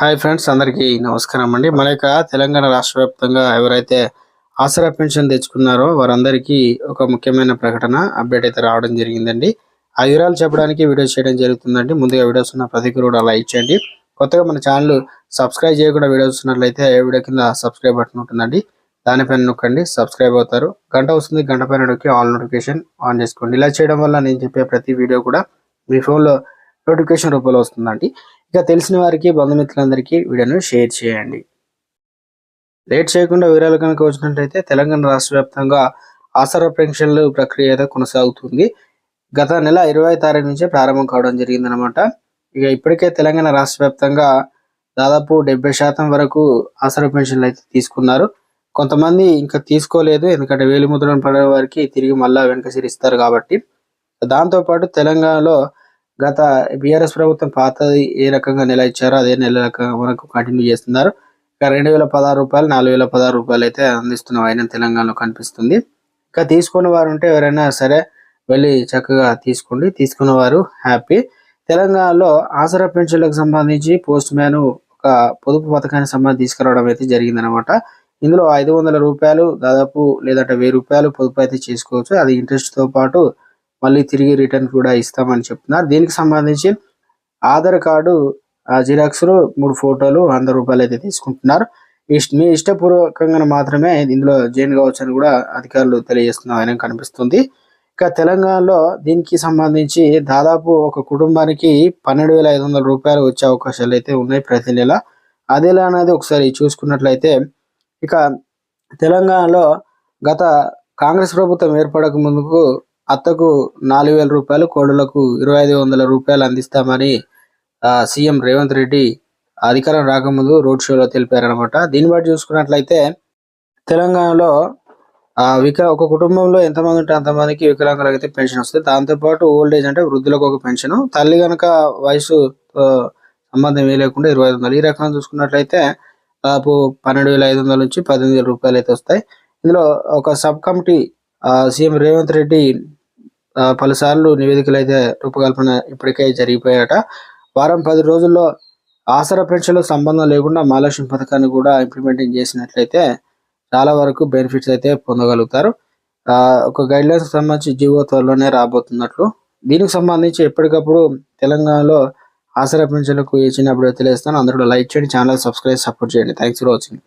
Hi friends అందరికీ నమస్కారం అండి. మన యొక్క తెలంగాణ రాష్ట్ర వ్యాప్తంగా ఎవరైతే ఆసరా పెన్షన్ తెచ్చుకున్నారో వారందరికీ ఒక ముఖ్యమైన ప్రకటన అప్డేట్ అయితే రావడం జరిగిందండి. ఆ వివరాలు చెప్పడానికి వీడియో చేయడం జరుగుతుందండి. ముందుగా వీడియోస్ ఉన్న ప్రతి కూడా లైక్ చేయండి. కొత్తగా మన ఛానల్ సబ్స్క్రైబ్ చేయకుండా వీడియోస్ ఉన్నట్లయితే ఏ వీడియో కింద సబ్స్క్రైబ్ బటన్ ఉంటుందండి. దానిపైన నొక్కండి సబ్స్క్రైబ్ అవుతారు. గంట వస్తుంది గంట పైన నొక్కి ఆల్ నోటిఫికేషన్ ఆన్ చేసుకోండి. ఇలా చేయడం వల్ల నేను చెప్పే ప్రతి వీడియో కూడా మీ ఫోన్లో నోటిఫికేషన్ రూపంలో వస్తుందండి. ఇక తెలిసిన వారికి బంధుమిత్రులందరికీ వీడియోను షేర్ చేయండి. లేట్ చేయకుండా వివరాలు కనుక వచ్చినట్లయితే తెలంగాణ రాష్ట్ర వ్యాప్తంగా ఆసరా పెన్షన్లు ప్రక్రియ అయితే కొనసాగుతుంది. గత నెల ఇరవై తారీఖు నుంచే ప్రారంభం కావడం జరిగిందనమాట ఇక ఇప్పటికే తెలంగాణ రాష్ట్ర వ్యాప్తంగా దాదాపు డెబ్బై శాతం వరకు ఆసరా పెన్షన్లు అయితే తీసుకున్నారు. కొంతమంది ఇంకా తీసుకోలేదు ఎందుకంటే వేలిముద్రను పడే వారికి తిరిగి మళ్ళా వెనక సిరిస్తారు కాబట్టి. దాంతోపాటు తెలంగాణలో గత బీఆర్ఎస్ ప్రభుత్వం పాతది ఏ రకంగా నెల ఇచ్చారో అదే నెల మనకు కంటిన్యూ చేస్తున్నారు. ఇక రెండు వేల పదహారు రూపాయలు నాలుగు వేల పదహారు రూపాయలు అయితే అందిస్తున్న ఆయన తెలంగాణలో కనిపిస్తుంది. ఇంకా తీసుకున్న వారు ఉంటే ఎవరైనా సరే వెళ్ళి చక్కగా తీసుకోండి. తీసుకున్న వారు హ్యాపీ. తెలంగాణలో ఆసరా పెన్షన్లకు సంబంధించి పోస్ట్ మ్యాన్ ఒక పొదుపు పథకానికి సంబంధించి తీసుకురావడం అయితే జరిగిందనమాట ఇందులో ఐదు వందల రూపాయలు దాదాపు లేదంటే వెయ్యి రూపాయలు పొదుపు అయితే చేసుకోవచ్చు. అది ఇంట్రెస్ట్తో పాటు మళ్ళీ తిరిగి రిటర్న్ కూడా ఇస్తామని చెప్తున్నారు. దీనికి సంబంధించి ఆధార్ కార్డు జిరాక్స్లు మూడు ఫోటోలు వంద రూపాయలు అయితే తీసుకుంటున్నారు. ఇష్ట మీ ఇష్టపూర్వకంగా మాత్రమే ఇందులో జాయిన్ కావచ్చు అని కూడా అధికారులు తెలియజేస్తున్నారని కనిపిస్తుంది. ఇక తెలంగాణలో దీనికి సంబంధించి దాదాపు ఒక కుటుంబానికి పన్నెండు వేల ఐదు వందల రూపాయలు వచ్చే అవకాశాలు అయితే ఉన్నాయి ప్రతి నెల. అదేలా అనేది ఒకసారి చూసుకున్నట్లయితే ఇక తెలంగాణలో గత కాంగ్రెస్ ప్రభుత్వం ఏర్పడక ముందుకు అత్తకు నాలుగు వేల రూపాయలు కోడలకు ఇరవై ఐదు వందల రూపాయలు అందిస్తామని సీఎం రేవంత్ రెడ్డి అధికారం రాకముందు రోడ్ షోలో తెలిపారనమాట దీన్ని బట్టి చూసుకున్నట్లయితే తెలంగాణలో విక ఒక కుటుంబంలో ఎంతమంది ఉంటే అంతమందికి వికలాంగులకు అయితే పెన్షన్ వస్తుంది. దాంతోపాటు ఓల్డ్ ఏజ్ అంటే వృద్ధులకు ఒక పెన్షన్ తల్లి కనుక వయసు సంబంధం ఏ లేకుండా ఇరవై ఐదు వందలు. ఈ రకంగా చూసుకున్నట్లయితే దాదాపు పన్నెండు వేల ఐదు వందల నుంచి పద్దెనిమిది వేల రూపాయలు అయితే వస్తాయి. ఇందులో ఒక sub committee CM Revanth Reddy పలుసార్లు నివేదికలు అయితే రూపకల్పన ఇప్పటికే జరిగిపోయాట వారం పది రోజుల్లో ఆసరా పెన్షన్లకు సంబంధం లేకుండా మహాలక్ష్మి పథకాన్ని కూడా ఇంప్లిమెంటింగ్ చేసినట్లయితే చాలా వరకు బెనిఫిట్స్ అయితే పొందగలుగుతారు. ఒక గైడ్ లైన్స్ సంబంధించి జీవో త్వరలోనే రాబోతున్నట్లు. దీనికి సంబంధించి ఎప్పటికప్పుడు తెలంగాణలో ఆసరా పెన్షన్లకు ఇచ్చినప్పుడు తెలియస్తాను అందరూ లైక్ చేయండి ఛానల్ సబ్స్క్రైబ్ సపోర్ట్ చేయండి. Thanks for watching